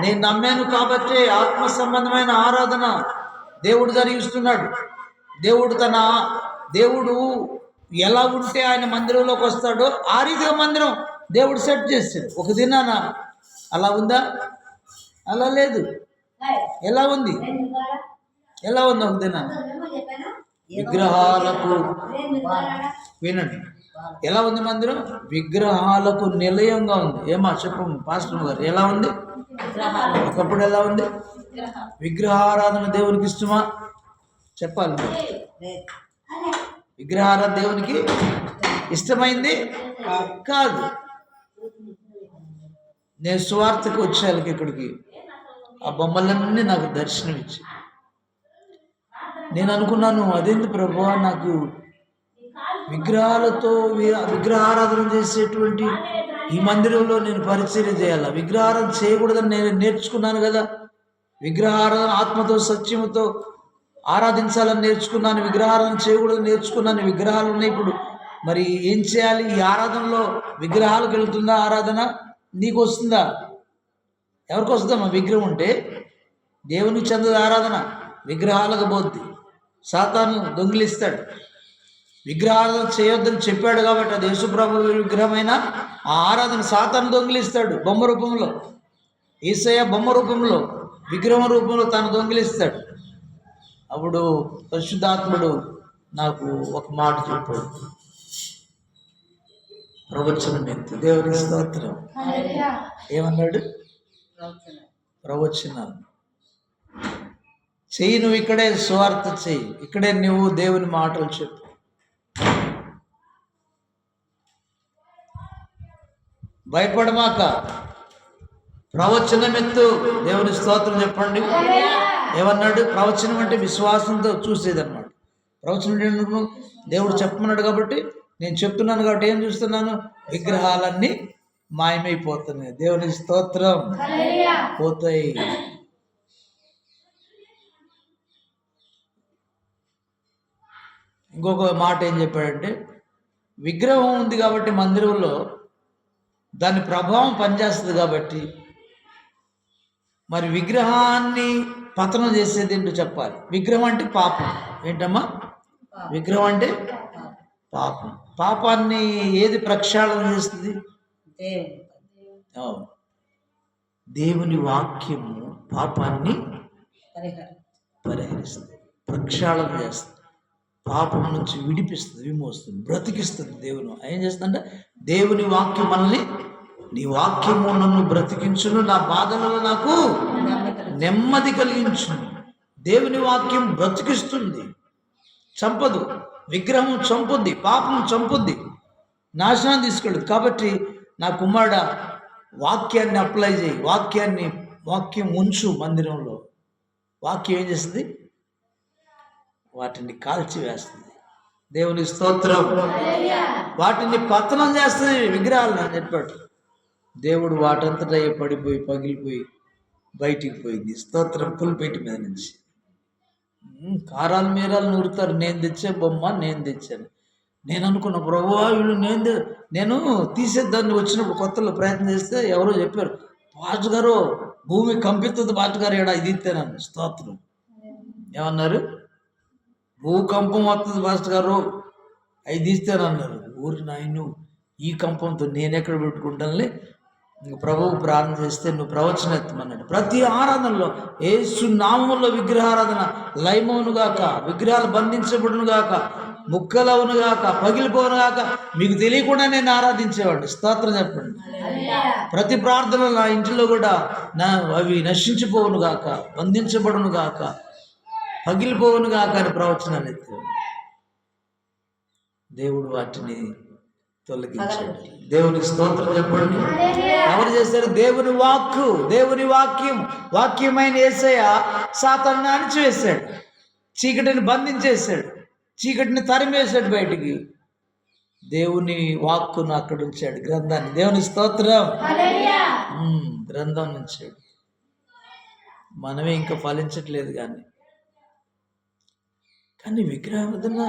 నేను నమ్మాను కాబట్టి ఆత్మ సంబంధమైన ఆరాధన దేవుడు జరిగిస్తున్నాడు. దేవుడు తన దేవుడు ఎలా ఉంటే ఆయన మందిరంలోకి వస్తాడో ఆ రీతిగా మందిరం దేవుడు సెట్ చేస్తాడు ఒక దినాన అలా ఉందా? అలా లేదు. ఎలా ఉంది? ఎలా ఉంది ఒక దినాన? విగ్రహాలకు వినండి. ఎలా ఉంది మందిరం? విగ్రహాలకు నిలయంగా ఉంది. ఏమా చెప్పము పాస్టర్ గారు ఎలా ఉంది? ఒకప్పుడు ఎలా ఉంది? విగ్రహారాధన దేవునికి ఇష్టమా? చెప్పాలి. విగ్రహారాధన దేవునికి ఇష్టమైంది? కాదు. నేను స్వార్థకు వచ్చేయాలకి ఇక్కడికి. ఆ బొమ్మలన్నీ నాకు దర్శనం ఇచ్చి. నేను అనుకున్నాను అదేంటి ప్రభు నాకు విగ్రహాలతో విగ్రహారాధన చేసేటువంటి ఈ మందిరంలో నేను పరిచర్య చేయాలా? విగ్రహారం చేయకూడదని నేను నేర్చుకున్నాను కదా. విగ్రహారాధన ఆత్మతో సత్యముతో ఆరాధించాలని నేర్చుకున్నాను విగ్రహాలను చేయకూడదని నేర్చుకున్నాను విగ్రహాలు ఉన్నాయి ఇప్పుడు. మరి ఏం చేయాలి? ఈ ఆరాధనలో విగ్రహాలకు వెళ్తుందా ఆరాధన? నీకు వస్తుందా ఎవరికి వస్తుందమ్మా విగ్రహం ఉంటే? దేవునికి చెందదు ఆరాధన. విగ్రహాలకు పోద్ది. సాతాను దొంగిలిస్తాడు. విగ్రహారాధన చేయొద్దని చెప్పాడు కాబట్టి అది యేసుప్రభు విగ్రహమైన ఆ ఆరాధన సాతాను దొంగిలిస్తాడు బొమ్మ రూపంలో. ఈసయ బొమ్మ రూపంలో విగ్రహం రూపంలో తాను దొంగిలిస్తాడు. అప్పుడు పరిశుద్ధాత్ముడు నాకు ఒక మాట చెప్పాడు. ప్రవచనం ఎత్తు దేవుని స్తోత్రం ఏమన్నాడు? ప్రవచనాలు. చెయ్యి నువ్వు ఇక్కడే స్వార్థ చెయ్యి. ఇక్కడే నువ్వు దేవుని మాటలు చెప్పు. భయపడమాక. ప్రవచనమెత్తు దేవుని స్తోత్రం చెప్పండి. ఏమన్నాడు? ప్రవచనం అంటే విశ్వాసంతో చూసేదన్నమాట. ప్రవచనం దేవుడు చెప్పమన్నాడు కాబట్టి నేను చెప్తున్నాను కాబట్టి ఏం చూస్తున్నాను? విగ్రహాలన్నీ మాయమైపోతున్నాయి. దేవుని స్తోత్రం పోతాయి. ఇంకొక మాట ఏం చెప్పాడంటే విగ్రహం ఉంది కాబట్టి మందిరంలో దాని ప్రభావం పనిచేస్తుంది కాబట్టి మరి విగ్రహాన్ని పతనం చేసేది ఏంటో చెప్పాలి. విగ్రహం అంటే పాపం. ఏంటమ్మా? విగ్రహం అంటే పాపం. పాపాన్ని ఏది ప్రక్షాళన చేస్తుంది. దేవుని వాక్యము పాపాన్ని పరిహరిస్తుంది. ప్రక్షాళన చేస్తుంది. పాపం నుంచి విడిపిస్తుంది విమోస్తుంది బ్రతికిస్తుంది దేవుని. ఏం చేస్తుందంటే దేవుని వాక్యం మనల్ని నీ వాక్యము నన్ను బ్రతికించును నా బాధలలో నాకు నెమ్మది కలిగించును. దేవుని వాక్యం బ్రతికిస్తుంది. చంపదు. విగ్రహం చంపుద్ది పాపం చంపుద్ది నాశనం తీసుకెళ్ళదు. కాబట్టి నా కుమారుడ వాక్యాన్ని అప్లై చేయి. వాక్యాన్ని వాక్యం ఉంచు మందిరంలో. వాక్యం ఏం చేస్తుంది? వాటిని కాల్చివేస్తుంది దేవుని స్తోత్రం. వాటిని పతనం చేస్తుంది విగ్రహాలను అని చెప్పాడు. దేవుడు వాటంతటా పడిపోయి పగిలిపోయి బయటికి పోయింది. స్తోత్రం పులిపెట్టి మీద నుంచి. కారాలు మీరాలు నూరుతారు. నేను తెచ్చే బొమ్మ నేను తెచ్చాను. నేను అనుకున్న ప్రభు వీళ్ళు నేను నేను తీసేద్దాన్ని వచ్చినప్పుడు కొత్తలో ప్రయత్నం చేస్తే ఎవరో చెప్పారు పాటు గారు భూమి కంపిస్తుంది పాటు గారు ఏడా ఇది ఇస్తేనన్ను స్తోత్రం. ఏమన్నారు? భూకంపం వస్తుంది మాస్టర్ గారు. అవి తీస్తేనన్నారు. ఊరి నాయను ఈ కంపంతో నేను ఎక్కడ పెట్టుకుంటానులే? ఇంక ప్రభువు ప్రార్థన చేస్తే నువ్వు ప్రవచనం ఎత్తమన్నాడు. ప్రతి ఆరాధనలో ఏసు నామంలో విగ్రహారాధన లైమవును గాక విగ్రహాలు బంధించబడును గాక ముక్కలవును గాక పగిలిపోను గాక మీకు తెలియకుండా నేను ఆరాధించేవాడు స్తోత్రం చెప్పండి. ప్రతి ప్రార్థన నా ఇంటిలో కూడా నా అవి నశించిపోవును గాక బంధించబడును గాక పగిలిపోవును గాక అని ప్రవచనాలు ఎత్తాడు దేవుడు వాటిని తొలగించాడు. దేవునికి స్తోత్రం చెప్పండి. ఎవరు చేశారు? దేవుని వాక్కు దేవుని వాక్యం. వాక్యమైన ఏసయ్య సాతాన్ని అణిచివేశాడు చీకటిని బంధించేశాడు. చీకటిని తరిమేశాడు బయటికి. దేవుని వాక్కును అక్కడ ఉంచాడు గ్రంథాన్ని. దేవుని స్తోత్రం. గ్రంథం ఉంచాడు మనమే ఇంకా ఫలించట్లేదు కానీ. కానీ విగ్రహారాధన